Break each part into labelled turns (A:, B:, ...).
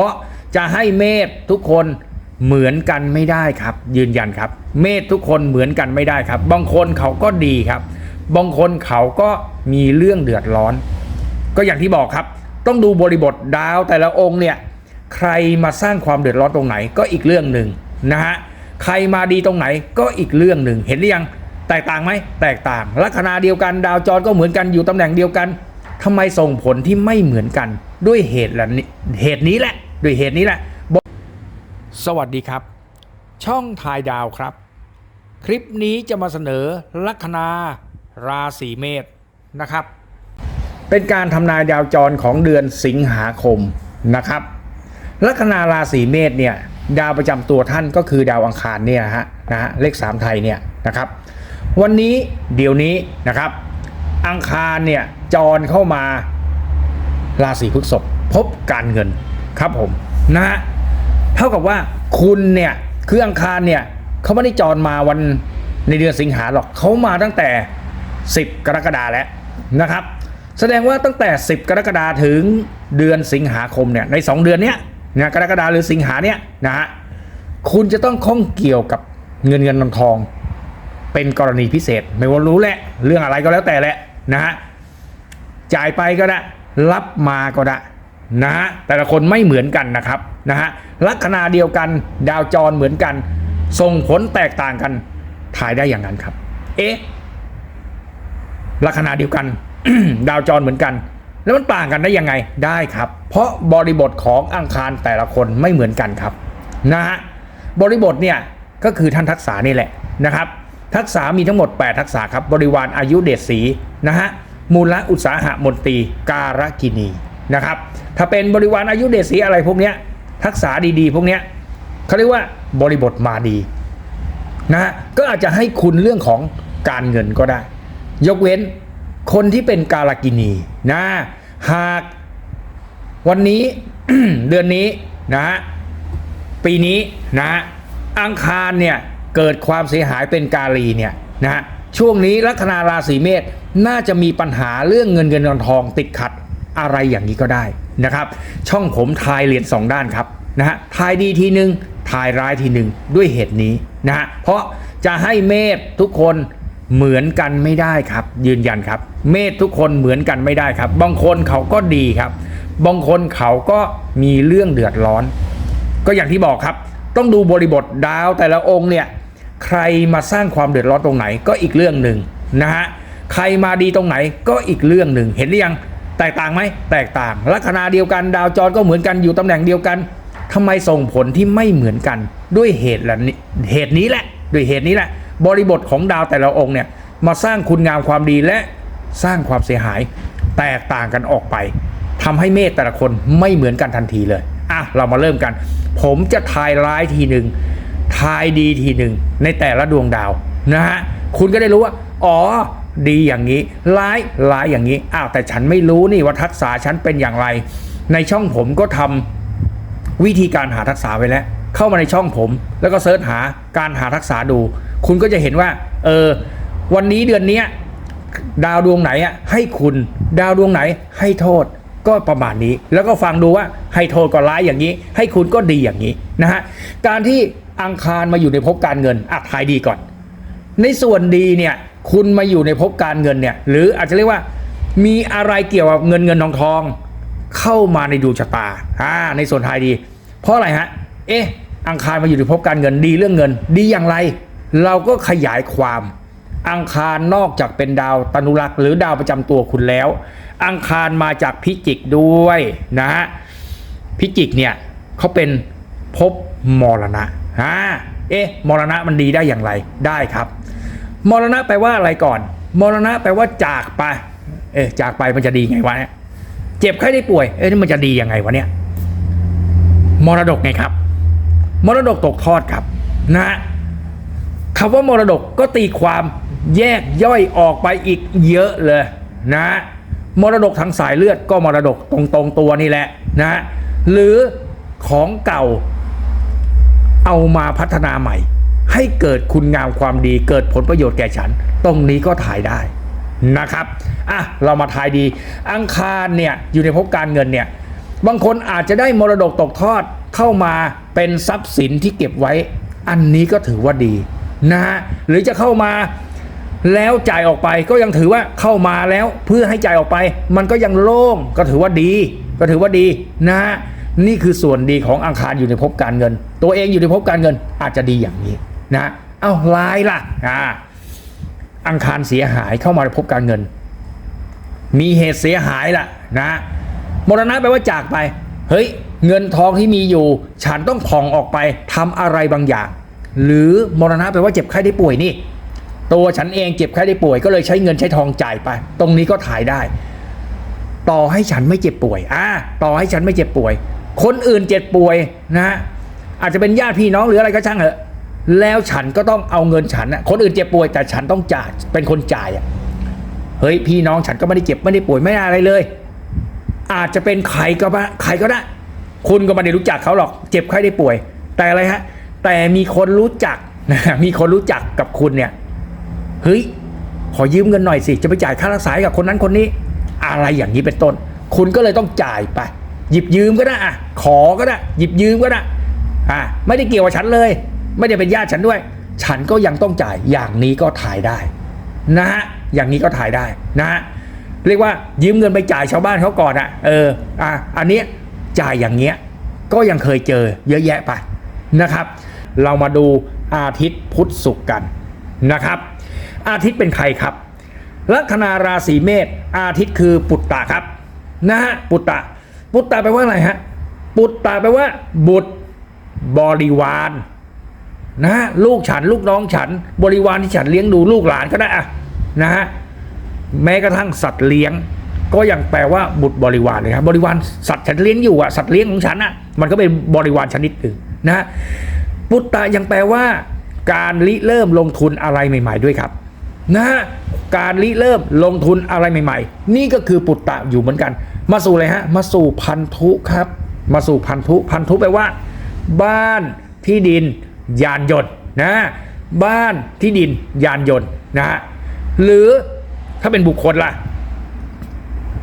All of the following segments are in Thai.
A: ราะจะให้เมษทุกคนเหมือนกันไม่ได้ครับ ยืนยันครับ เมษทุกคนเหมือนกันไม่ได้ครับ บางคนเขาก็ดีครับ บางคนเขาก็มีเรื่องเดือดร้อน ก็อย่างที่บอกครับ ต้องดูบริบทดาวแต่ละองค์เนี่ยใครมาสร้างความเดือดร้อนตรงไหนก็อีกเรื่องหนึ่งนะฮะใครมาดีตรงไหนก็อีกเรื่องหนึ่งเห็นหรือยังแตกต่างไหมแตกต่าง ลัคนาเดียวกันดาวจรก็เหมือนกันอยู่ตำแหน่งเดียวกันทำไมส่งผลที่ไม่เหมือนกันด้วยเหตุละนี้เหตุนี้แหละ ด้วยเหตุนี้แหละ สวัสดีครับ ช่องทายดาวครับ คลิปนี้จะมาเสนอลัคนาราศีเมษนะครับ เป็นการทำนายดาวจรของเดือนสิงหาคมนะครับลัคนาราศีเมษเนี่ยดาวประจำตัวท่านก็คือดาวอังคารเนี่ยนะฮะนะฮะเลขสามไทยเนี่ยนะครับ วันนี้เดี๋ยวนี้นะครับ อังคารเนี่ยจรเข้ามาราศีพฤษภพบการเงิน ครับผมนะฮะเท่ากับว่าคุณเนี่ยคืออังคารเนี่ยเขาไม่ได้จรมาวันในเดือนสิงหาหรอกเขามาตั้งแต่ 10 กรกฎาแล้วนะครับ แสดงว่าตั้งแต่ 10 กรกฎาถึงเดือนสิงหาคมเนี่ยใน 2 เดือนเนี้ยนะกรกฎาหรือสิงหาเนี่ยนะฮะคุณจะต้องข้องเกี่ยวกับเงินเงินทองทอง เป็นกรณีพิเศษ ไม่ว่ารู้แหละ เรื่องอะไรก็แล้วแต่แหละนะฮะจ่ายไปก็ได้ รับมาก็ได้ นะฮะแต่ละคนไม่เหมือนกันนะครับนะฮะลัคนาเดียวกันดาวจรเหมือนกัน ส่งผลแตกต่างกันถ่ายได้อย่างนั้นครับ เอ๊ะลัคนาเดียวกัน ดาวจรเหมือนกัน แล้วมันต่างกันได้ยังไงได้ครับ เพราะบริบทของอังคารแต่ละคนไม่เหมือนกันครับนะฮะบริบทเนี่ยก็คือท่านทักษะนี่แหละนะครับ ทักษะมีทั้งหมด 8 ทักษะครับ บริวารอายุเดชศรีนะฮะมูลอุตสาหะมนตรีการกินี นะครับ ถ้าเป็นบริวารอายุเดชศรีอะไรพวกเนี้ยทักษะดีๆ พวกเนี้ยเขาเรียกว่าบริบทมาดีนะก็อาจจะให้คุณเรื่องของการเงินก็ได้ ยกเว้นคนที่เป็นกาลกินีนะหากวันนี้เดือนนี้นะปีนี้นะอังคารเนี่ยเกิดความเสียหายเป็นกาลีเนี่ยนะฮะช่วงนี้ลัคนาราศีเมษน่าจะมีปัญหาเรื่องเงินเงินทองทองติดขัด อะไรอย่างนี้ก็ได้นะครับ ช่องผมทายเหรียญสองด้านครับนะฮะทายดีทีหนึ่งทายร้ายทีหนึ่งด้วยเหตุนี้นะฮะเพราะจะให้เมษทุกคนเหมือนกันไม่ได้ครับ ยืนยันครับ เมษทุกคนเหมือนกันไม่ได้ครับ บางคนเขาก็ดีครับ บางคนเขาก็มีเรื่องเดือดร้อน ก็อย่างที่บอกครับ ต้องดูบริบทดาวแต่ละองค์เนี่ยใครมาสร้างความเดือดร้อนตรงไหนก็อีกเรื่องหนึ่งนะฮะใครมาดีตรงไหนก็อีกเรื่องหนึ่งเห็นหรือยัง แตกต่างไหมแตกต่าง ลัคนาเดียวกันดาวจรก็เหมือนกันอยู่ตำแหน่งเดียวกันทำไมส่งผลที่ไม่เหมือนกัน ด้วยเหตุละนี้เหตุนี้แหละด้วยเหตุนี้แหละ บริบทของดาวแต่ละองค์เนี่ยมาสร้างคุณงามความดีและสร้างความเสียหาย แตกต่างกันออกไปทำให้เมษแต่ละคนไม่เหมือนกันทันทีเลยอะเรามาเริ่มกัน ผมจะทายร้ายทีหนึ่งทายดีทีหนึ่งในแต่ละดวงดาวนะฮะคุณก็ได้รู้ว่าอ๋อ ดีอย่างนี้ ร้ายร้ายอย่างนี้อ้าวแต่ฉันไม่รู้นี่ว่าทักษะฉันเป็นอย่างไร ในช่องผมก็ทำวิธีการหาทักษะไว้แล้ว เข้ามาในช่องผม แล้วก็เสิร์ชหาการหาทักษะดู คุณก็จะเห็นว่า เออ วันนี้เดือนเนี้ยดาวดวงไหนอะให้คุณ ดาวดวงไหนให้โทษก็ประมาณนี้ แล้วก็ฟังดูว่าให้โทษก็ร้ายอย่างนี้ ให้คุณก็ดีอย่างนี้นะฮะการที่อังคารมาอยู่ในภพการเงินอะทายดีก่อน ในส่วนดีเนี่ย คุณมาอยู่ในภพการเงินเนี่ย หรืออาจจะเรียกว่า มีอะไรเกี่ยวกับเงินเงินทองทองเข้ามาในดวงชะตาอ่าในส่วนทายดี เพราะอะไรฮะ เอ๊ะ อังคารมาอยู่ในภพการเงินดีเรื่องเงิน ดีอย่างไร เราก็ขยายความ อังคารนอกจากเป็นดาวตนุรักษ์หรือดาวประจำตัวคุณแล้ว อังคารมาจากพิจิกด้วยนะฮะพิจิกเนี่ยเขาเป็นภพมรณะอ่าเอ๊ะมรณะมันดีได้อย่างไรได้ครับ มรณะแปลว่าอะไรก่อน มรณะแปลว่าจากไป เอ๊ะจากไปมันจะดีไงวะเนี่ยเจ็บไข้ได้ป่วย เอ๊ะนี่มันจะดียังไงวะเนี่ยมรดกไงครับ มรดกตกทอดครับนะคำว่ามรดกก็ตีความแยกย่อยออกไปอีกเยอะเลยนะมรดกทางสายเลือดก็มรดกตรงตรงตัวนี่แหละนะหรือของเก่าเอามาพัฒนาใหม่ ให้เกิดคุณงามความดีเกิดผลประโยชน์แก่ฉัน ตรงนี้ก็ถ่ายได้นะครับอะเรามาทายดี อังคารเนี่ยอยู่ในภพการเงินเนี่ยบางคนอาจจะได้มรดกตกทอดเข้ามาเป็นทรัพย์สินที่เก็บไว้ อันนี้ก็ถือว่าดีนะฮะหรือจะเข้ามาแล้วจ่ายออกไปก็ยังถือว่าเข้ามาแล้วเพื่อให้จ่ายออกไป มันก็ยังโล่งก็ถือว่าดี ก็ถือว่าดีนะฮะนี่คือส่วนดีของอังคารอยู่ในภพการเงิน ตัวเองอยู่ในภพการเงินอาจจะดีอย่างนี้ นะเอ้าลายล่ะอ่าอังคารเสียหายเข้ามาในภพการเงิน มีเหตุเสียหายล่ะนะมรณะแปลว่าจากไป เฮ้ย เงินทองที่มีอยู่ ฉันต้องผ่องออกไปทำอะไรบางอย่าง หรือมรณะแปลว่าเจ็บไข้ได้ป่วยนี่ ตัวฉันเองเจ็บไข้ได้ป่วย ก็เลยใช้เงินใช้ทองจ่ายไป ตรงนี้ก็ถ่ายได้ ต่อให้ฉันไม่เจ็บป่วยอ่าต่อให้ฉันไม่เจ็บป่วย คนอื่นเจ็บป่วยนะฮะอาจจะเป็นญาติพี่น้องหรืออะไรก็ช่างเถอะ แล้วฉันก็ต้องเอาเงินฉันนะคนอื่นเจ็บป่วยแต่ฉันต้องจ่ายเป็นคนจ่ายอะเฮ้ยพี่น้องฉันก็ไม่ได้เจ็บไม่ได้ป่วยไม่ได้อะไรเลย อาจจะเป็นใครก็ได้ใครก็ได้ คุณก็ไม่ได้รู้จักเขาหรอกเจ็บไข้ได้ป่วย แต่อะไรฮะ แต่มีคนรู้จักนะมีคนรู้จักกับคุณเนี่ยเฮ้ยขอยืมเงินหน่อยสิจะไปจ่ายค่ารักษากับคนนั้นคนนี้ อะไรอย่างนี้เป็นต้น คุณก็เลยต้องจ่ายไป หยิบยืมก็ได้อะขอก็ได้ หยิบยืมก็ได้อะไม่ได้เกี่ยวกับฉันเลย ไม่ได้เป็นญาติฉันด้วย ฉันก็ยังต้องจ่ายอย่างนี้ก็ถ่ายได้นะฮะอย่างนี้ก็ถ่ายได้นะฮะเรียกว่ายืมเงินไปจ่ายชาวบ้านเขาก่อนอะเอออะอันนี้จ่ายอย่างเงี้ยก็ยังเคยเจอเยอะแยะไปนะครับ เรามาดูอาทิตย์พุธศุกร์กันนะครับ อาทิตย์เป็นใครครับ ลัคนาราศีเมษอาทิตย์คือปุตตะครับนะฮะปุตตะ ปุตตะแปลว่าอะไรฮะปุตตะแปลว่า บุตรบริวาร นะลูกฉันลูกน้องฉัน บริวารที่ฉันเลี้ยงดูลูกหลานก็ได้อะนะฮะแม้กระทั่งสัตว์เลี้ยง ก็ยังแปลว่าบุตรบริวารเลยครับบริวารสัตว์ฉันเลี้ยงอยู่อะสัตว์เลี้ยงของฉันอะมันก็เป็นบริวารชนิดหนึ่งนะฮะปุตตะยังแปลว่า การริเริ่มลงทุนอะไรใหม่ ๆด้วยครับนะฮะการริเริ่มลงทุนอะไรใหม่ ๆ นี่ก็คือปุตตะอยู่เหมือนกัน มาสู่อะไรฮะมาสู่พันธุครับ มาสู่พันธุพันธุแปลว่า บ้านที่ดิน ยานยนต์นะบ้านที่ดินยานยนต์นะฮะหรือถ้าเป็นบุคคลล่ะ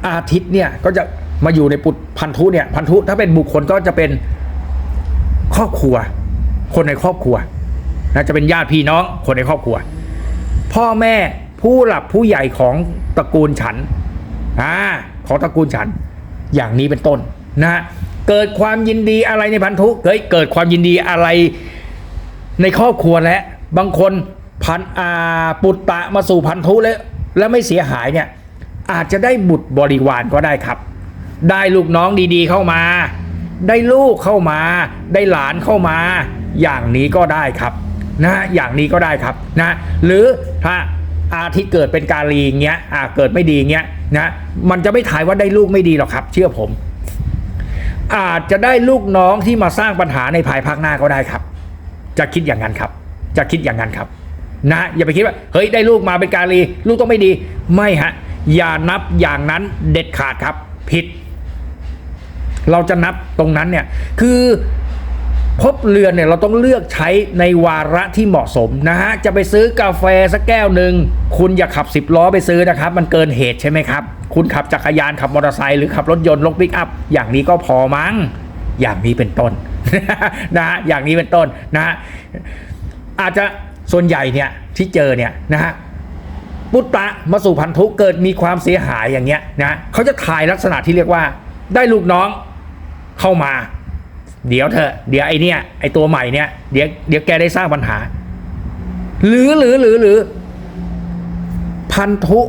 A: อาทิตย์เนี่ยก็จะมาอยู่ในปุตพันธุเนี่ยพันธุถ้าเป็นบุคคลก็จะเป็นครอบครัว คนในครอบครัวนะจะเป็นญาติพี่น้องคนในครอบครัว พ่อแม่ผู้หลักผู้ใหญ่ของตระกูลฉันอ่าของตระกูลฉัน อย่างนี้เป็นต้นนะฮะเกิดความยินดีอะไรในพันธุเฮ้ยเกิดความยินดีอะไร ในครอบครัวและบางคนพันอาปุตตะมาสู่พันธุแล้วแล้วไม่เสียหายเนี่ยอาจจะได้บุตรบริวารก็ได้ครับ ได้ลูกน้องดีๆเข้ามา ได้ลูกเข้ามา ได้หลานเข้ามา อย่างนี้ก็ได้ครับนะอย่างนี้ก็ได้ครับนะหรือถ้าอาทิตย์เกิดเป็นกาลีอย่างเงี้ยอาเกิดไม่ดีอย่างเงี้ยนะมันจะไม่ถ่ายว่าได้ลูกไม่ดีหรอกครับ เชื่อผม อาจจะได้ลูกน้องที่มาสร้างปัญหาในภายภาคหน้าก็ได้ครับ จะคิดอย่างนั้นครับ จะคิดอย่างนั้นครับนะอย่าไปคิดว่าเฮ้ยได้ลูกมาเป็นกาลีลูกต้องไม่ดีไม่ฮะอย่านับอย่างนั้นเด็ดขาดครับ ผิด เราจะนับตรงนั้นเนี่ยคือพบเรือนเนี่ยเราต้องเลือกใช้ในวาระที่เหมาะสมนะฮะจะไปซื้อกาแฟสักแก้วหนึ่งคุณอย่าขับสิบล้อไปซื้อนะครับ มันเกินเหตุใช่ไหมครับ คุณขับจักรยานขับมอเตอร์ไซค์หรือขับรถยนต์รถปิกอัพอย่างนี้ก็พอมั้งอย่างนี้เป็นต้น นะฮะอย่างนี้เป็นต้นนะฮะอาจจะส่วนใหญ่เนี่ยที่เจอเนี่ยนะฮะปุตตะมาสู่พันธุเกิดมีความเสียหายอย่างเงี้ยนะเขาจะถ่ายลักษณะที่เรียกว่า ได้ลูกน้องเข้ามา เดี๋ยวเธอเดี๋ยวไอเนี่ยไอตัวใหม่เนี่ยเดี๋ยวเดี๋ยวแกได้สร้างปัญหา หรือหรือหรือหรือพันธุ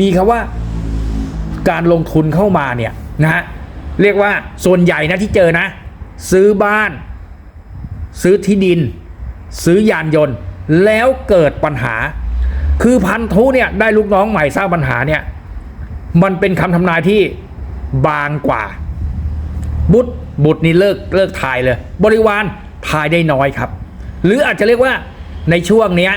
A: มีคำว่าการลงทุนเข้ามาเนี่ยนะฮะเรียกว่าส่วนใหญ่นะที่เจอนะ ซื้อบ้าน ซื้อที่ดิน ซื้อยานยนต์ แล้วเกิดปัญหา คือพันธุเนี่ยได้ลูกน้องใหม่สร้างปัญหาเนี่ยมันเป็นคำทำนายที่บางกว่า บุตรบุตรนี่เลิกเลิกทายเลย บริวารทายได้น้อยครับ หรืออาจจะเรียกว่าในช่วงเนี้ย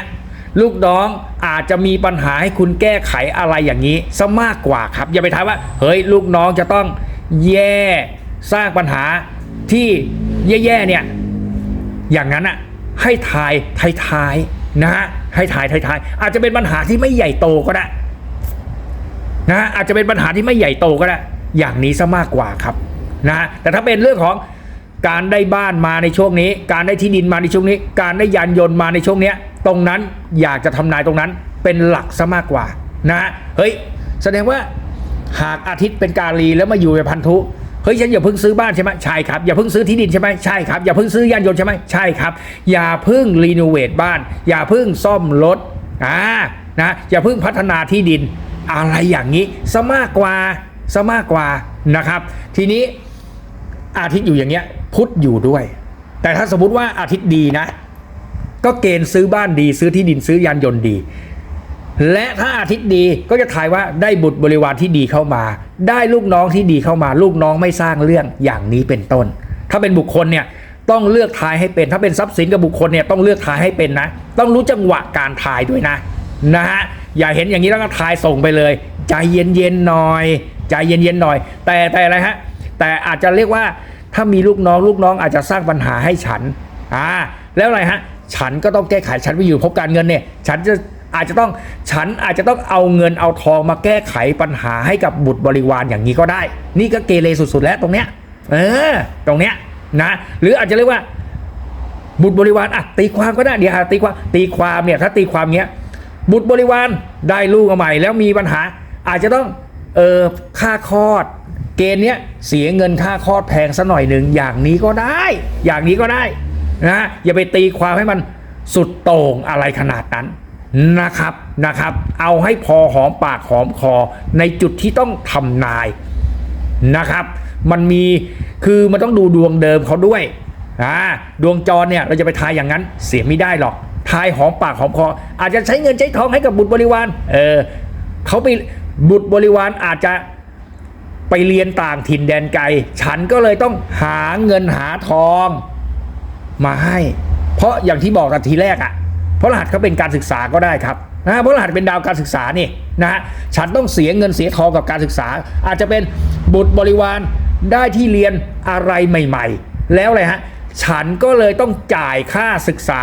A: ลูกน้องอาจจะมีปัญหาให้คุณแก้ไขอะไรอย่างนี้ซะมากกว่าครับ อย่าไปทายว่า เฮ้ยลูกน้องจะต้องแย่ สร้างปัญหา ที่แย่ๆเนี่ยอย่างนั้นอะให้ทายทายๆนะฮะให้ทายทายๆอาจจะเป็นปัญหาที่ไม่ใหญ่โตก็ได้นะฮะอาจจะเป็นปัญหาที่ไม่ใหญ่โตก็ได้อย่างนี้ซะมากกว่าครับนะแต่ถ้าเป็นเรื่องของการได้บ้านมาในช่วงนี้ การได้ที่ดินมาในช่วงนี้ การได้ยานยนต์มาในช่วงเนี้ยตรงนั้นอยากจะทำนายตรงนั้นเป็นหลักซะมากกว่านะเฮ้ยแสดงว่าหากอาทิตย์เป็นกาลีแล้วมาอยู่ในพันธุ เฮ้ยฉันอย่าเพิ่งซื้อบ้านใช่ไหมใช่ครับ อย่าเพิ่งซื้อที่ดินใช่ไหมใช่ครับ อย่าเพิ่งซื้อยานยนต์ใช่ไหมใช่ครับ อย่าเพิ่งรีโนเวทบ้าน อย่าเพิ่งซ่อมรถอ่านะอย่าเพิ่งพัฒนาที่ดินอะไรอย่างนี้ซะมากกว่าซะมากกว่านะครับ ทีนี้อาทิตย์อยู่อย่างเงี้ยพุทธอยู่ด้วย แต่ถ้าสมมติว่าอาทิตย์ดีนะ ก็เกณฑ์ซื้อบ้านดี ซื้อที่ดินซื้อยานยนต์ดี และถ้าอาทิตย์ดีก็จะทายว่าได้บุตรบริวารที่ดีเข้ามา ได้ลูกน้องที่ดีเข้ามา ลูกน้องไม่สร้างเรื่องอย่างนี้เป็นต้น ถ้าเป็นบุคคลเนี่ยต้องเลือกทายให้เป็น ถ้าเป็นทรัพย์สินกับบุคคลเนี่ยต้องเลือกทายให้เป็นนะ ต้องรู้จังหวะการทายด้วยนะนะฮะอย่าเห็นอย่างนี้แล้วก็ทายส่งไปเลย ใจเย็นๆหน่อย ใจเย็นๆหน่อย แต่แต่อะไรฮะแต่อาจจะเรียกว่าถ้ามีลูกน้องลูกน้องอาจจะสร้างปัญหาให้ฉันอ่าแล้วอะไรฮะฉันก็ต้องแก้ไขฉันไปอยู่พบการเงินเนี่ย ฉันจะ อาจจะต้องฉันอาจจะต้องเอาเงินเอาทองมาแก้ไขปัญหาให้กับบุตรบริวารอย่างนี้ก็ได้ นี่ก็เกเรสุดๆแล้วตรงเนี้ยเออตรงเนี้ยนะหรืออาจจะเรียกว่า บุตรบริวารอะตีความก็ได้เดี๋ยวตีความตีความเนี่ยถ้าตีความเนี้ยบุตรบริวารได้ลูกมาใหม่ แล้วมีปัญหาอาจจะต้องเออค่าคลอด เกณฑ์เนี้ยเสียเงินค่าคลอดแพงสัหน่อยหนึ่งอย่างนี้ก็ได้ อย่างนี้ก็ได้นะอย่าไปตีความให้มันสุดโต่งอะไรขนาดนั้น นะครับนะครับ เอาให้พอหอมปากหอมคอในจุดที่ต้องทำนายนะครับ มันมีคือมันต้องดูดวงเดิมเขาด้วยอ่าดวงจรเนี่ยเราจะไปทายอย่างนั้นเสียไม่ได้หรอกทายหอมปากหอมคอ อาจจะใช้เงินใช้ทองให้กับบุตรบริวารเออเขาไปบุตรบริวารอาจจะไปเรียนต่างถิ่นแดนไกล ฉันก็เลยต้องหาเงินหาทองมาให้ เพราะอย่างที่บอกกันทีแรกอะ่ะ เพราะรหัสเขาเป็นการศึกษาก็ได้ครับนะเพราะรหัสเป็นดาวการศึกษานี่นะฮะฉันต้องเสียเงินเสียทองกับการศึกษา อาจจะเป็นบุตรบริวารได้ที่เรียนอะไรใหม่ ๆ แล้วเลยฮะฉันก็เลยต้องจ่ายค่าศึกษา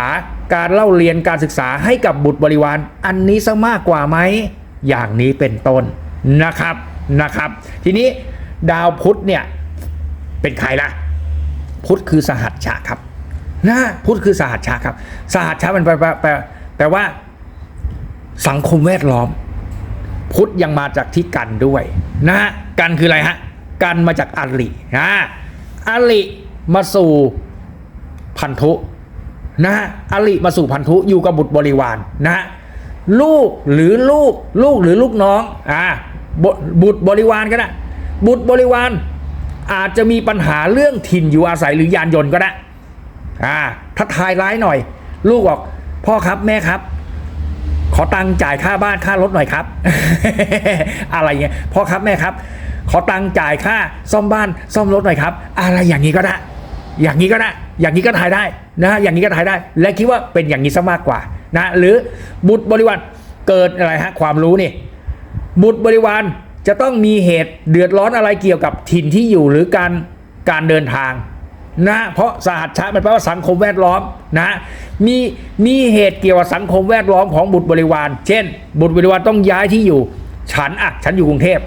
A: การเล่าเรียนการศึกษาให้กับบุตรบริวาร อันนี้ซะมากกว่าไหมอย่างนี้เป็นต้นนะครับนะครับ ทีนี้ดาวพุธเนี่ยเป็นใครล่ะ พุธคือสหัชชะครับ นะพุทธคือสหัชชะครับ สหัชชะมันแปลแปลแปลว่าสังคมแวดล้อม พุทธยังมาจากที่กันด้วยนะฮะกันคืออะไรฮะกันมาจากอรินะอริมาสู่พันธุนะฮะอริมาสู่พันธุอยู่กับบุตรบริวารนะฮะลูกหรือลูกลูกหรือลูกน้องอ่าบบุตรบริวารก็ได้บุตรบริวารอาจจะมีปัญหาเรื่องถิ่นอยู่อาศัยหรือยานยนต์ก็ได้ อ่าถ้าทายร้ายหน่อย ลูกบอกพ่อครับแม่ครับ ขอตังค์จ่ายค่าบ้านค่ารถหน่อยครับ อะไรเงี้ยพ่อครับแม่ครับ ขอตังค์จ่ายค่าซ่อมบ้านซ่อมรถหน่อยครับ อะไรอย่างนี้ก็ได้ อย่างนี้ก็ได้ อย่างนี้ก็ถ่ายได้นะอย่างนี้ก็ถ่ายได้ และคิดว่าเป็นอย่างนี้ซะมากกว่านะหรือบุตรบริวารเกิดอะไรฮะความรู้นี่บุตรบริวารจะต้องมีเหตุเดือดร้อนอะไรเกี่ยวกับถิ่นที่อยู่หรือการการเดินทาง นะเพราะสหัชชะมันแปลว่าสังคมแวดล้อมนะมีมีเหตุเกี่ยวกับสังคมแวดล้อมของบุตรบริวาร เช่น บุตรบริวารต้องย้ายที่อยู่ ฉันอะฉันอยู่กรุงเทพ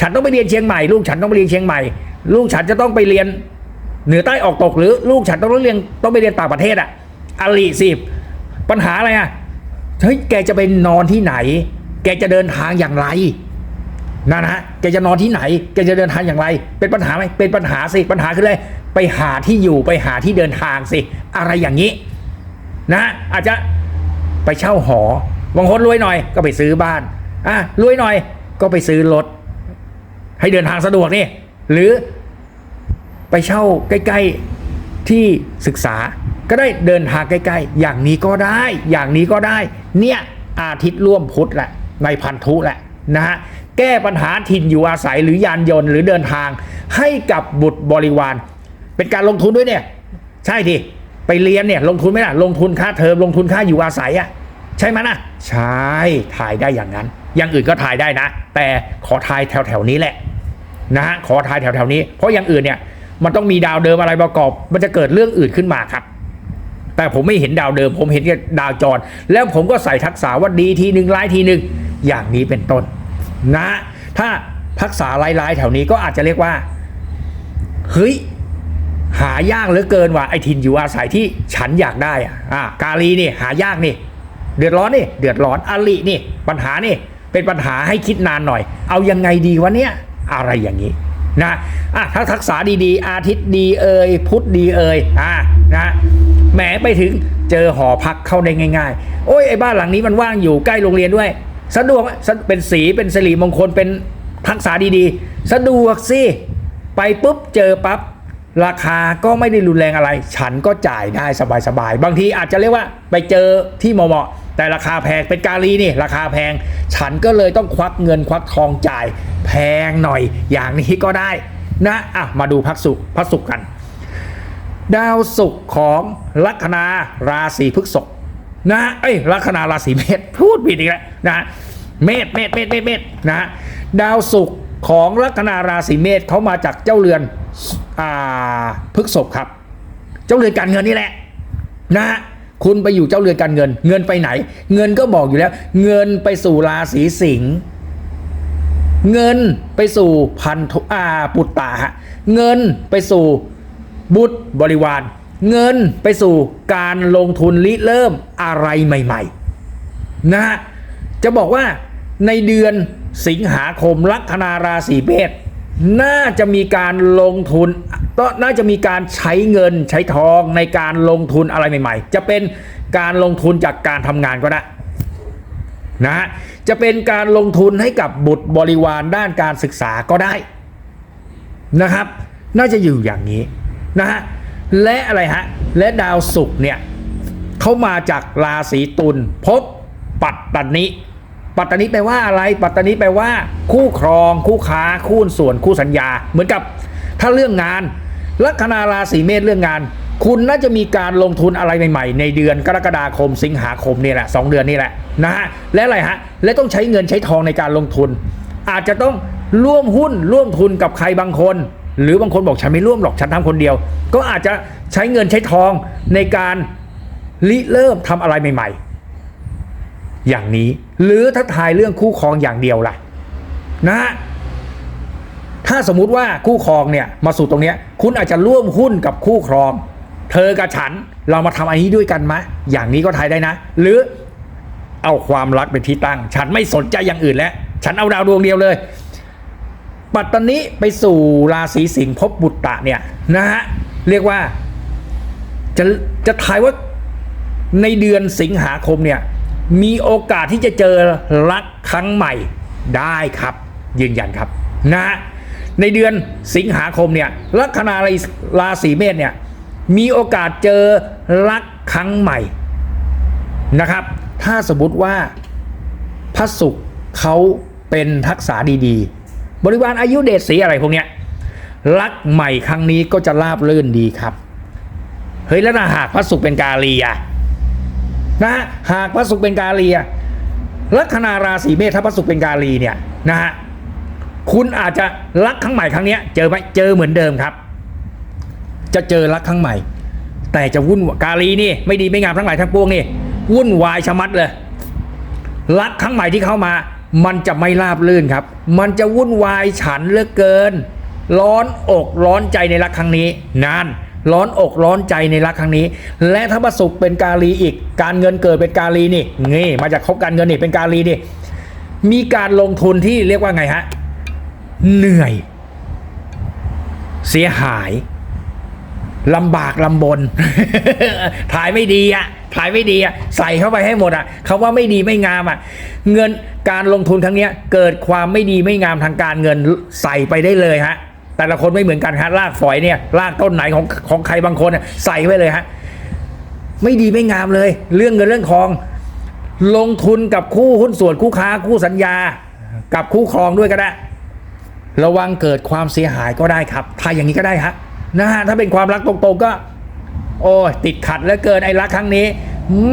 A: ฉันต้องไปเรียนเชียงใหม่ลูกฉันต้องไปเรียนเชียงใหม่ ลูกฉันจะต้องไปเรียนเหนือใต้ออกตกหรือลูกฉันต้องเรียนต้องไปเรียนต่างประเทศอะอลีสิปัญหาอะไรอะเฮ้ยแกจะไปนอนที่ไหน แกจะเดินทางอย่างไร นะนะแกจะนอนที่ไหน แกจะเดินทางอย่างไร เป็นปัญหาไหมเป็นปัญหาสิ ปัญหาคืออะไร ไปหาที่อยู่ไปหาที่เดินทางสิ อะไรอย่างนี้ นะ อาจจะไปเช่าหอ บางคนรวยหน่อยก็ไปซื้อบ้าน อะ รวยหน่อยก็ไปซื้อรถ ให้เดินทางสะดวกนี่ หรือไปเช่าใกล้ ๆที่ศึกษา ก็ได้เดินทางใกล้ ๆ อย่างนี้ก็ได้ อย่างนี้ก็ได้ เนี่ยอาทิตย์ร่วมพุธแหละ ในพันธุแหละนะฮะ แก้ปัญหาถิ่นอยู่อาศัยหรือยานยนต์หรือเดินทาง ให้กับบุตรบริวาร เป็นการลงทุนด้วยเนี่ย ใช่ดิไปเรียนเนี่ยลงทุนไหมล่ะลงทุนค่าเทอมลงทุนค่าอยู่อาศัยอะใช่ไหมนะใช่ถ่ายได้อย่างนั้น อย่างอื่นก็ถ่ายได้นะ แต่ขอทายแถวๆนี้แหละนะฮะขอทายแถวๆนี้ เพราะอย่างอื่นเนี่ยมันต้องมีดาวเดิมอะไรประกอบ มันจะเกิดเรื่องอื่นขึ้นมาครับแต่ผมไม่เห็นดาวเดิม ผมเห็นแค่ดาวจร แล้วผมก็ใส่ทักษะว่าดีทีหนึ่งร้ายทีหนึ่งอย่างนี้เป็นต้น นะ ถ้าทักษะร้ายๆแถวนี้ก็อาจจะเรียกว่า เฮ้ย หายากเหลือเกินว่ะไอถิ่นอยู่อาศัยที่ฉันอยากได้อะอะกาลีนี่หายากนี่ เดือดร้อนนี่เดือดร้อนอลินี่ ปัญหานี่เป็นปัญหาให้คิดนานหน่อย เอายังไงดีวะเนี่ยอะไรอย่างนี้นะอะถ้าทักษะดีๆ อาทิตย์ดีเอ่ยพุธดีเอ่ยอะนะแหมไปถึงเจอหอพักเข้าได้ง่าย ๆ โอ้ยไอ้บ้านหลังนี้มันว่างอยู่ใกล้โรงเรียนด้วย สะดวกไหมเป็นสีเป็นสิริมงคลเป็นทักษะดีๆ สะดวกสิไปปุ๊บเจอปั๊บราคาก็ไม่ได้รุนแรงอะไร ฉันก็จ่ายได้สบายๆ บางทีอาจจะเรียกว่าไปเจอที่เหมาะๆแต่ราคาแพงเป็นกาลีนี่ ราคาแพง ฉันก็เลยต้องควักเงินควักทองจ่าย แพงหน่อยอย่างนี้ก็ได้นะอะมาดูพักสุขพักสุขกัน ดาวศุกร์ของลัคนาราศีพฤษภ นะเอ้ยลัคนาราศีเมษพูดผิดอีกแล้วนะเมษเมษเมษเมษเมษนะดาวศุกร์ของลัคนาราศีเมษเขามาจากเจ้าเรือนอ่าพฤกษภครับ เจ้าเรือนการเงินนี่แหละ นะคุณไปอยู่เจ้าเรือนการเงิน เงินไปไหน เงินก็บอกอยู่แล้ว เงินไปสู่ราศีสิงห์เงินไปสู่พันธุอาปุตตาฮะเงินไปสู่บุตรบริวาร เงินไปสู่การลงทุนริเริ่มอะไรใหม่ๆนะฮะจะบอกว่าในเดือนสิงหาคมลัคนาราศีเมษน่าจะมีการลงทุนก็น่าจะมีการใช้เงินใช้ทองในการลงทุนอะไรใหม่ ๆ จะเป็นการลงทุนจากการทำงานก็ได้นะฮะจะเป็นการลงทุนให้กับบุตรบริวารด้านการศึกษาก็ได้นะครับ น่าจะอยู่อย่างนี้นะฮะ และอะไรฮะ และดาวศุกร์เนี่ยเขามาจากราศีตุลพบปัตตนิปัตตนิแปลว่าอะไร ปัตตนิแปลว่า คู่ครอง คู่ค้า คู่ส่วนคู่สัญญา เหมือนกับถ้าเรื่องงาน ลัคนาราศีเมษเรื่องงาน คุณน่าจะมีการลงทุนอะไรใหม่ๆ ในเดือนกรกฎาคมสิงหาคมนี่แหละสองเดือนนี่แหละนะฮะและอะไรฮะและต้องใช้เงินใช้ทองในการลงทุน อาจจะต้องร่วมหุ้นร่วมทุนกับใครบางคน หรือบางคนบอกฉันไม่ร่วมหรอกฉันทำคนเดียว ก็อาจจะใช้เงินใช้ทองในการริเริ่มทำอะไรใหม่ ๆ อย่างนี้ หรือถ้าทายเรื่องคู่ครองอย่างเดียวล่ะ นะถ้าสมมุติว่าคู่ครองเนี่ยมาสู่ตรงเนี้ย คุณอาจจะร่วมหุ้นกับคู่ครอง เธอกับฉันเรามาทำอันนี้ด้วยกันมะ อย่างนี้ก็ทายได้นะ หรือเอาความรักเป็นที่ตั้ง ฉันไม่สนใจอย่างอื่นแล้ว ฉันเอาดาวดวงเดียวเลย ปัตตานิไปสู่ราศีสิงห์พบบุตรตะเนี่ยนะฮะเรียกว่าจะจะทายว่าในเดือนสิงหาคมเนี่ยมีโอกาสที่จะเจอรักครั้งใหม่ได้ครับ ยืนยันครับนะในเดือนสิงหาคมเนี่ยลัคนาราศีเมษเนี่ยมีโอกาสเจอรักครั้งใหม่นะครับ ถ้าสมมติว่าพระศุกร์เขาเป็นทักษะดีๆ บริวารอายุเดชสีอะไรพวกเนี้ยรักใหม่ครั้งนี้ก็จะราบรื่นดีครับ เฮ้ยแล้วนะหากพระศุกร์เป็นกาลีอะนะฮะหากพระศุกร์เป็นกาลีอะลัคนาราศีเมษถ้าพระศุกร์เป็นกาลีเนี่ยนะฮะคุณอาจจะรักครั้งใหม่ครั้งเนี้ยเจอไหมเจอเหมือนเดิมครับ จะเจอรักครั้งใหม่ แต่จะวุ่นกาลีนี่ไม่ดีไม่งามทั้งหลายทั้งปวงนี่วุ่นวายชะมัดเลยรักครั้งใหม่ที่เข้ามา มันจะไม่ราบลื่นครับ มันจะวุ่นวายฉันเหลือเกิน ร้อนอกร้อนใจในรักครั้งนี้นานร้อนอกร้อนใจในรักครั้งนี้ และถ้าประสุขเป็นกาลีอีก การเงินเกิดเป็นกาลีนี่นี่มาจากคบการเงินนี่เป็นกาลีนี่มีการลงทุนที่เรียกว่าไงฮะเหนื่อย เสียหายลำบากลำบน ถ่ายไม่ดีอะ ถ่ายไม่ดีอะใส่เข้าไปให้หมดอะคำว่าไม่ดีไม่งามอะเงินการลงทุนครั้งเนี้ยเกิดความไม่ดีไม่งามทางการเงินใส่ไปได้เลยฮะแต่ละคนไม่เหมือนกันฮะรากฝอยเนี่ยรากต้นไหนของของใครบางคนน่ะใส่ไว้เลยฮะไม่ดีไม่งามเลย เรื่องเงินเรื่องทอง ลงทุนกับคู่หุ้นส่วนคู่ค้าคู่สัญญา กับคู่ครองด้วยก็ได้ ระวังเกิดความเสียหายก็ได้ครับถ้าอย่างนี้ก็ได้ฮะนะฮะถ้าเป็นความรักตรงๆก็ โอ้ยติดขัดเหลือเกินไอ้รักครั้งนี้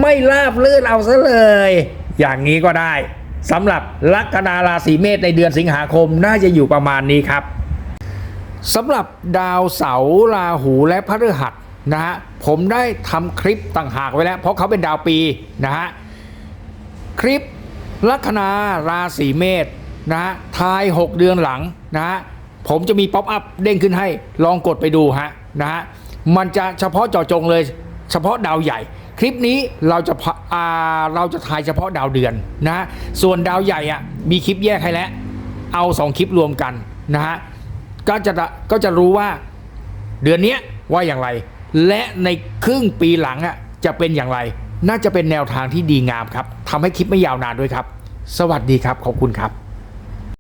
A: ไม่ราบลื่นเอาซะเลย อย่างนี้ก็ได้สำหรับลัคนาราศีเมษในเดือนสิงหาคมน่าจะอยู่ประมาณนี้ครับสำหรับดาวเสาร์ราหูและพฤหัสนะฮะผมได้ทำคลิปต่างหากไว้แล้ว เพราะเขาเป็นดาวปีนะฮะคลิปลัคนาราศีเมษนะฮะทาย 6 เดือนหลังนะฮะผมจะมีป๊อปอัพเด้งขึ้นให้ลองกดไปดูฮะนะฮะ มันจะเฉพาะเจาะจงเลย เฉพาะดาวใหญ่ คลิปนี้เราจะพะอ่าเราจะถ่ายเฉพาะดาวเดือนนะ ส่วนดาวใหญ่อะมีคลิปแยกให้แล้ว เอาสองคลิปรวมกันนะฮะก็จะก็จะรู้ว่าเดือนเนี้ยว่าอย่างไร และในครึ่งปีหลังอะจะเป็นอย่างไร น่าจะเป็นแนวทางที่ดีงามครับทำให้คลิปไม่ยาวนานด้วยครับ สวัสดีครับขอบคุณครับ